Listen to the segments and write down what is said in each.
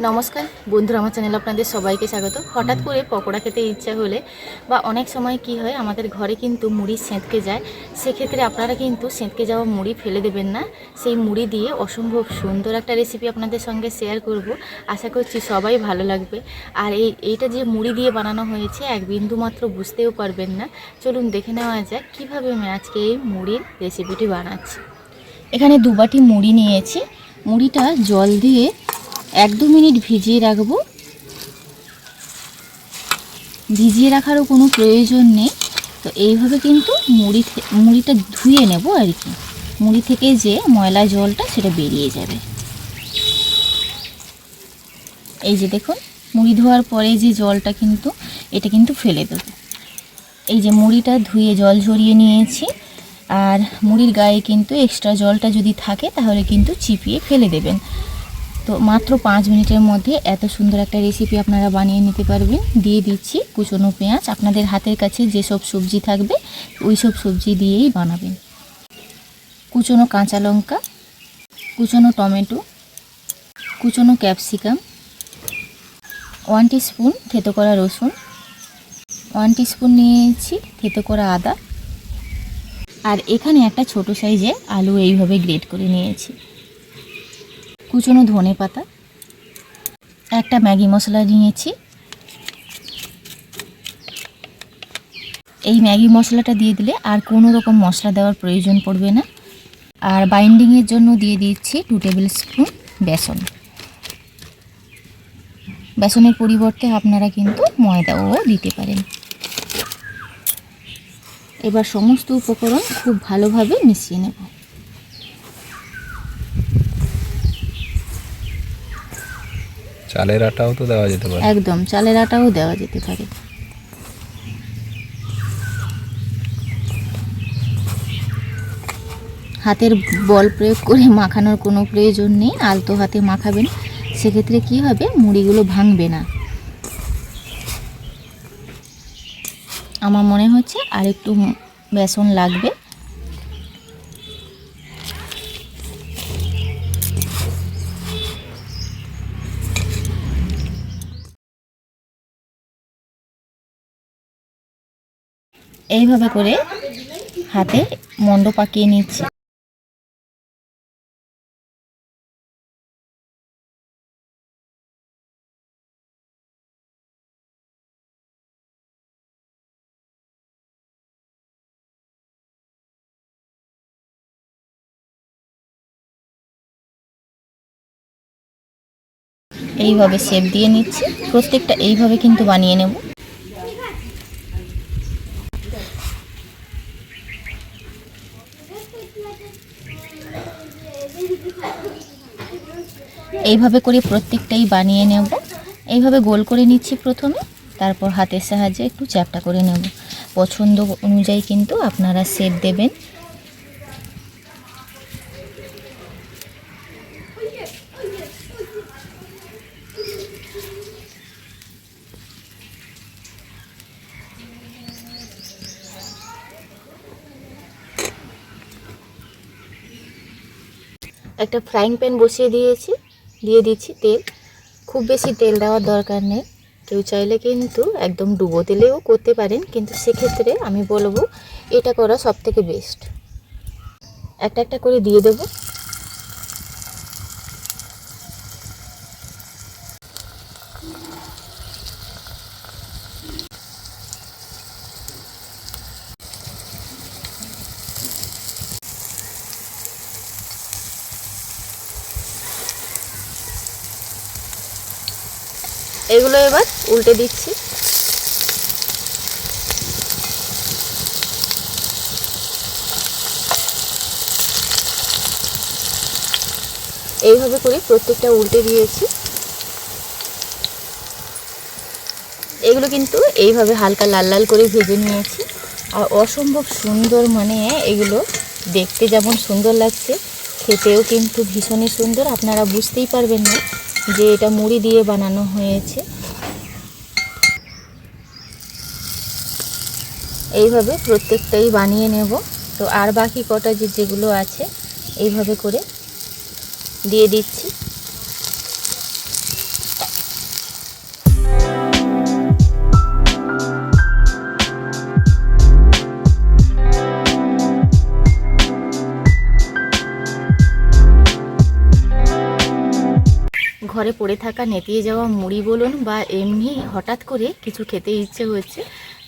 নমস্কার। বন্ধুরা, আমার চ্যানেল আপনাদের সবাইকে স্বাগত। হঠাৎ করে পকোড়া খেতে ইচ্ছা হলে বা অনেক সময় কি হয়, আমাদের ঘরে কিন্তু মুড়ি সেঁতকে যায়। সেক্ষেত্রে আপনারা কিন্তু সেঁতকে যাওয়া মুড়ি ফেলে দেবেন না। সেই মুড়ি দিয়ে অসম্ভব সুন্দর একটা রেসিপি আপনাদের সঙ্গে শেয়ার করব। আশা করছি সবাই ভালো লাগবে। আর এই, এইটা যে মুড়ি দিয়ে বানানো হয়েছে, এক বিন্দু মাত্র বুঝতেও পারবেন না। চলুন দেখে নেওয়া যাক কীভাবে আমি আজকে এই মুড়ির রেসিপিটি বানাচ্ছি। এখানে দুবাটি মুড়ি নিয়েছি। মুড়িটা জল দিয়ে এক দু মিনিট ভিজিয়ে রাখব। ভিজিয়ে রাখারও কোনো প্রয়োজন নেই। তো এইভাবে কিন্তু মুড়ি মুড়িটা ধুয়ে নেব আর কি। মুড়ি থেকে যে ময়লা জলটা সেটা বেরিয়ে যাবে। এই যে দেখুন, মুড়ি ধোয়ার পরে যে জলটা কিন্তু, এটা কিন্তু ফেলে দেবো। এই যে মুড়িটা ধুয়ে জল ঝরিয়ে নিয়েছি। আর মুড়ির গায়ে কিন্তু এক্সট্রা জলটা যদি থাকে, তাহলে কিন্তু চিপিয়ে ফেলে দেবেন। তো মাত্র পাঁচ মিনিটের মধ্যে এত সুন্দর একটা রেসিপি আপনারা বানিয়ে নিতে পারবেন। দিয়ে দিচ্ছি কুচনো পেঁয়াজ। আপনাদের হাতের কাছে যেসব সবজি থাকবে ওই সব সবজি দিয়েই বানাবেন। কুচনো কাঁচা লঙ্কা, কুচনো টমেটো, কুচনো ক্যাপসিকাম ওয়ান স্পুন থেতো করা রসুন ওয়ান স্পুন নিয়েছি থেতো করা আদা। আর এখানে একটা ছোট সাইজে আলু এইভাবে গ্রেট করে নিয়েছি। কুচনো ধনে পাতা, একটা ম্যাগি মশলা নিয়েছি। এই ম্যাগি মশলাটা দিয়ে দিলে আর কোনো রকম মশলা দেওয়ার প্রয়োজন পড়বে না। আর বাইন্ডিংয়ের জন্য দিয়ে দিচ্ছি টু টেবিল স্পুন বেসন। বেসনের পরিবর্তে আপনারা কিন্তু ময়দাও দিতে পারেন। এবার সমস্ত উপকরণ খুব ভালোভাবে মিশিয়ে নেব। চালের আটাও তো দেওয়া যেতে পারে। একদম, চালের আটাও দেওয়া যেতে পারে। হাতের বল প্রয়োগ করে মাখানোর কোনো প্রয়োজন নেই, আলতো হাতে মাখাবেন। সেক্ষেত্রে কি হবে? মুড়িগুলো ভাঙবে না। আমার মনে হচ্ছে আর একটু বেসন লাগবে। এইভাবে করে হাতে মন্ড পাকিয়ে নিচ্ছে। এইভাবে শেপ দিয়ে নিচ্ছি। প্রত্যেকটা এইভাবে কিন্তু বানিয়ে নেব। এইভাবে করে প্রত্যেকটাই বানিয়ে নেব। এইভাবে গোল করে নিচ্ছি প্রথমে, তারপর হাতের সাহায্যে একটু চ্যাপটা করে নেব। পছন্দ অনুযায়ী কিন্তু আপনারা শেপ দেবেন। একটা ফ্রাইং প্যান বসিয়ে দিয়েছি। দিয়ে দিচ্ছি তেল। খুব বেশি তেল দেওয়ার দরকার নেই। কেউ চাইলে কিন্তু একদম ডুবো তেলেও করতে পারেন, কিন্তু সেক্ষেত্রে আমি বলব এটা করা সবথেকে বেস্ট একটা একটা করে দিয়ে দেবো। এগুলো এবার উল্টে দিচ্ছি। এইভাবে করে প্রত্যেকটা উল্টে দিয়েছি। এগুলো কিন্তু এইভাবে হালকা লাল লাল করে ভেজে নিয়েছি। আর অসম্ভব সুন্দর মানে এগুলো দেখতে যেমন সুন্দর লাগছে, খেতেও কিন্তু ভীষণই সুন্দর, আপনারা বুঝতেই পারবেন না। যে এটা মুড়ি দিয়ে বানানো হয়েছে। এইভাবে প্রত্যেকটাই বানিয়ে নেব। তো আর বাকি কটা যে যেগুলো আছে, এইভাবে করে দিয়ে দিচ্ছি। ঘরে পড়ে থাকা নেতিয়ে যাওয়া মুড়ি বলুন বা এমনি হঠাৎ করে কিছু খেতে ইচ্ছে হচ্ছে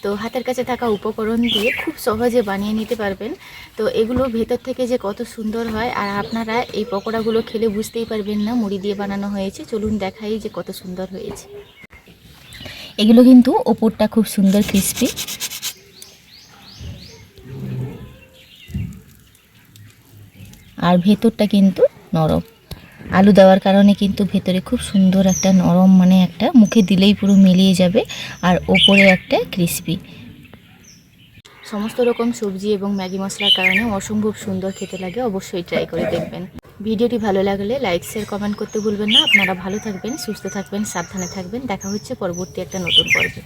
তো হাতের কাছে থাকা উপকরণ দিয়ে খুব সহজে বানিয়ে নিতে পারবেন। তো এগুলো ভেতর থেকে যে কত সুন্দর হয়, আর আপনারা এই পকোড়াগুলো খেলে বুঝতেই পারবেন না মুড়ি দিয়ে বানানো হয়েছে। চলুন দেখাই যে কত সুন্দর হয়েছে। এগুলো কিন্তু ওপরটা খুব সুন্দর ক্রিস্পি আর ভেতরটা কিন্তু নরম। আলু দেওয়ার কারণে কিন্তু ভেতরে খুব সুন্দর একটা নরম মানে একটা মুখে দিলেই পুরো মিলিয়ে যাবে আর ওপরে একটা ক্রিসপি সমস্ত রকম সবজি এবং ম্যাগি মশলার কারণে অসম্ভব সুন্দর খেতে লাগে, অবশ্যই ট্রাই করে দেখবেন। ভিডিওটি ভালো লাগলে লাইক শেয়ার কমেন্ট করতে ভুলবেন না। আপনারা ভালো থাকবেন, সুস্থ থাকবেন, সাবধানে থাকবেন। দেখা হচ্ছে পরবর্তী একটা নতুন পর্বে।